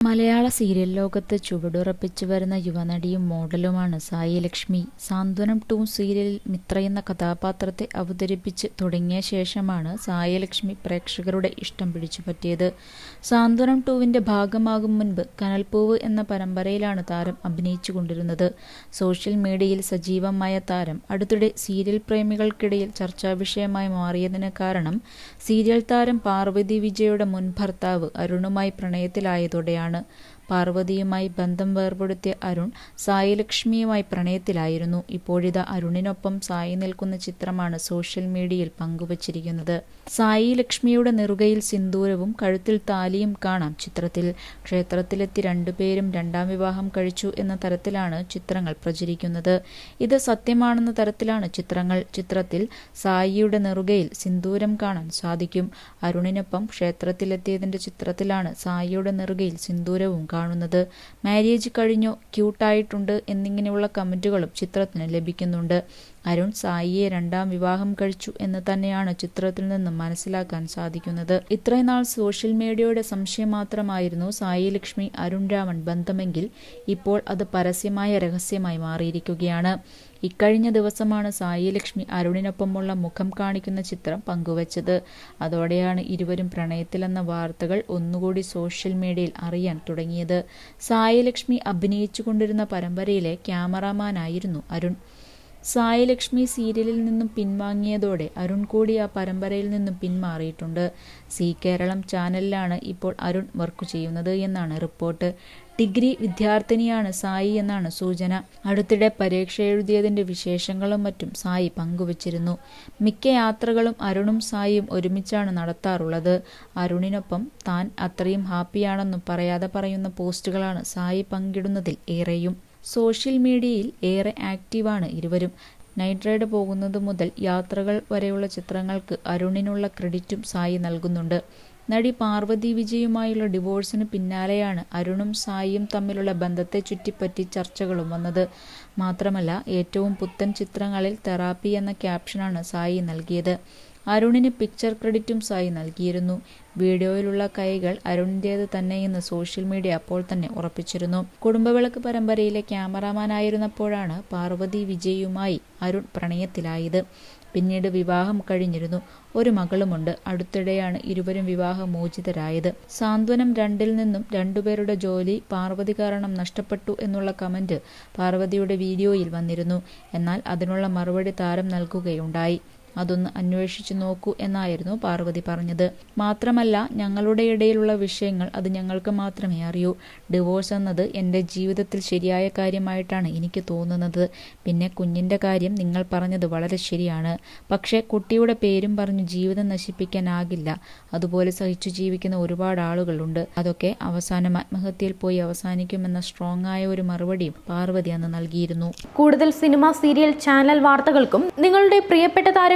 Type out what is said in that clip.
മലയാള serial ലോകത്ത് ചുവടുറപ്പിച്ചു വരുന്ന യുവനടിയും മോഡലുമാണ് സായി ലക്ഷ്മി സാന്ത്വനം ടു സീരിയലിൽ മിത്ര എന്ന കഥാപാത്രത്തെ അവതരിപ്പിച്ച് തുടങ്ങിയ ശേഷമാണ് സായി ലക്ഷ്മി പ്രേക്ഷകരുടെ ഇഷ്ടം പിടിച്ചുപറ്റിയത് സാന്ത്വനം ടുവിന്റെ ഭാഗമാകും മുൻപ് കനൽപൂവ് എന്ന പരമ്പരയിലാണ് താരം അഭിനയിച്ചുകൊണ്ടിരുന്നത് സോഷ്യൽ മീഡിയയിൽ സജീവമായ താരം അടുത്തിടെ സീരിയൽ പ്രേമികൾക്കിടയിൽ ചർച്ചാ വിഷയമായി മാറിയതിന് കാരണം സീരിയൽ താരം പാർവതി വിജയുടെ മുൻ ഭർത്താവ് അരുണുമായി പ്രണയത്തിലായതോടെയാണ് ആണ്. പാർവതിയുമായി ബന്ധം വേർപെടുത്തിയ അരുൺ സായി ലക്ഷ്മിയുമായി പ്രണയത്തിലായിരുന്നു. ഇപ്പോഴിത അരുണിനൊപ്പം സായി നിൽക്കുന്ന ചിത്രമാണ് സോഷ്യൽ മീഡിയയിൽ പങ്കുവച്ചിരിക്കുന്നത്. സായി ലക്ഷ്മിയുടെ നെറുകയിൽ സിന്ദൂരവും കഴുത്തിൽ താലിയും കാണാം ചിത്രത്തിൽ. ക്ഷേത്രത്തിലെത്തി രണ്ടുപേരും രണ്ടാം വിവാഹം കഴിച്ചു എന്ന തരത്തിലാണ് ചിത്രങ്ങൾ പ്രചരിക്കുന്നത്. ഇത് സത്യമാണെന്ന തരത്തിലാണ് ചിത്രങ്ങൾ. ചിത്രത്തിൽ സായിയുടെ നെറുകയിൽ സിന്ദൂരം കാണാൻ സാധിക്കും. അരുണിനൊപ്പം ക്ഷേത്രത്തിലെത്തിയതിന്റെ ചിത്രത്തിലാണ് സായിയുടെ നെറുകയിൽ സിന്ദൂരവും മാരേജ് കഴിഞ്ഞോ ക്യൂട്ടായിട്ടുണ്ട് എന്നിങ്ങനെയുള്ള കമന്റുകളും ചിത്രത്തിന് ലഭിക്കുന്നുണ്ട്. അരുൺ സായിയെ രണ്ടാം വിവാഹം കഴിച്ചു എന്ന് തന്നെയാണ് ചിത്രത്തിൽ നിന്നും മനസ്സിലാക്കാൻ സാധിക്കുന്നത്. ഇത്രയും നാൾ സോഷ്യൽ മീഡിയയുടെ സംശയം മാത്രമായിരുന്നു സായി ലക്ഷ്മി അരുൺ രാമൻ ബന്ധമെങ്കിൽ ഇപ്പോൾ അത് പരസ്യമായ രഹസ്യമായി മാറിയിരിക്കുകയാണ്. ഇക്കഴിഞ്ഞ ദിവസമാണ് സായി ലക്ഷ്മി അരുണിനൊപ്പമുള്ള മുഖം കാണിക്കുന്ന ചിത്രം പങ്കുവച്ചത്. അതോടെയാണ് ഇരുവരും പ്രണയത്തിലെന്ന വാർത്തകൾ ഒന്നുകൂടി സോഷ്യൽ മീഡിയയിൽ അറിയാൻ തുടങ്ങിയത്. സായി ലക്ഷ്മി അഭിനയിച്ചുകൊണ്ടിരുന്ന പരമ്പരയിലെ ക്യാമറാമാനായിരുന്നു അരുൺ. സായി ലക്ഷ്മി സീരിയലിൽ നിന്നും പിൻവാങ്ങിയതോടെ അരുൺ കൂടി ആ പരമ്പരയിൽ നിന്നും പിന്മാറിയിട്ടുണ്ട് സി കേരളം ചാനലിലാണ് ഇപ്പോൾ അരുൺ വർക്ക് ചെയ്യുന്നത് എന്നാണ് റിപ്പോർട്ട്. ഡിഗ്രി വിദ്യാർത്ഥിനിയാണ് സായി എന്നാണ് സൂചന. അടുത്തിടെ പരീക്ഷ എഴുതിയതിന്റെ വിശേഷങ്ങളും മറ്റും സായി പങ്കുവച്ചിരുന്നു. മിക്ക യാത്രകളും അരുണും സായിയും ഒരുമിച്ചാണ് നടത്താറുള്ളത്. അരുണിനൊപ്പം താൻ അത്രയും ഹാപ്പിയാണെന്നും പറയാതെ പറയുന്ന പോസ്റ്റുകളാണ് സായി പങ്കിടുന്നതിൽ ഏറെയും. സോഷ്യൽ മീഡിയയിൽ ഏറെ ആക്റ്റീവാണ് ഇരുവരും. നൈറ്റ് റൈഡ് പോകുന്നത് മുതൽ യാത്രകൾ വരെയുള്ള ചിത്രങ്ങൾക്ക് അരുണിനുള്ള ക്രെഡിറ്റും സായി നൽകുന്നുണ്ട്. നടി പാർവതി വിജയുമായുള്ള ഡിവോഴ്സിന് പിന്നാലെയാണ് അരുണും സായിയും തമ്മിലുള്ള ബന്ധത്തെ ചുറ്റിപ്പറ്റി ചർച്ചകളും വന്നത്. മാത്രമല്ല ഏറ്റവും പുത്തൻ ചിത്രങ്ങളിൽ തെറാപ്പി എന്ന ക്യാപ്ഷനാണ് സായി നൽകിയത്. അരുണിന് പിക്ചർ ക്രെഡിറ്റും സായി നൽകിയിരുന്നു. വീഡിയോയിലുള്ള കൈകൾ അരുണിന്റേത് തന്നെയെന്ന് സോഷ്യൽ മീഡിയ അപ്പോൾ തന്നെ ഉറപ്പിച്ചിരുന്നു. കുടുംബവിളക്ക് പരമ്പരയിലെ ക്യാമറാമാനായിരുന്നപ്പോഴാണ് പാർവതി വിജയുമായി അരുൺ പ്രണയത്തിലായത്. പിന്നീട് വിവാഹം കഴിഞ്ഞിരുന്നു. ഒരു മകളുമുണ്ട്. അടുത്തിടെയാണ് ഇരുവരും വിവാഹമോചിതരായത്. സാന്ത്വനം രണ്ടിൽ നിന്നും രണ്ടുപേരുടെ ജോലി പാർവതി കാരണം നഷ്ടപ്പെട്ടു എന്നുള്ള കമന്റ് പാർവതിയുടെ വീഡിയോയിൽ വന്നിരുന്നു. എന്നാൽ അതിനുള്ള മറുപടി താരം നൽകുകയുണ്ടായി. അതൊന്ന് അന്വേഷിച്ചു നോക്കൂ എന്നായിരുന്നു പാർവതി പറഞ്ഞത്. മാത്രമല്ല ഞങ്ങളുടെ ഇടയിലുള്ള വിഷയങ്ങൾ അത് ഞങ്ങൾക്ക് മാത്രമേ അറിയൂ. ഡിവോഴ്സ് എന്നത് എന്റെ ജീവിതത്തിൽ ശരിയായ കാര്യമായിട്ടാണ് എനിക്ക് തോന്നുന്നത്. പിന്നെ കുഞ്ഞിന്റെ കാര്യം നിങ്ങൾ പറഞ്ഞത് വളരെ ശരിയാണ്. പക്ഷേ കുട്ടിയുടെ പേരും പറഞ്ഞു ജീവിതം നശിപ്പിക്കാനാകില്ല. അതുപോലെ സഹിച്ചു ജീവിക്കുന്ന ഒരുപാട് ആളുകളുണ്ട്. അതൊക്കെ അവസാനം ആത്മഹത്യയിൽ പോയി അവസാനിക്കുമെന്ന സ്ട്രോങ് ആയ ഒരു മറുപടിയും പാർവതി അന്ന് നൽകിയിരുന്നു. കൂടുതൽ സിനിമ സീരിയൽ ചാനൽ വാർത്തകൾക്കും നിങ്ങളുടെ പ്രിയപ്പെട്ട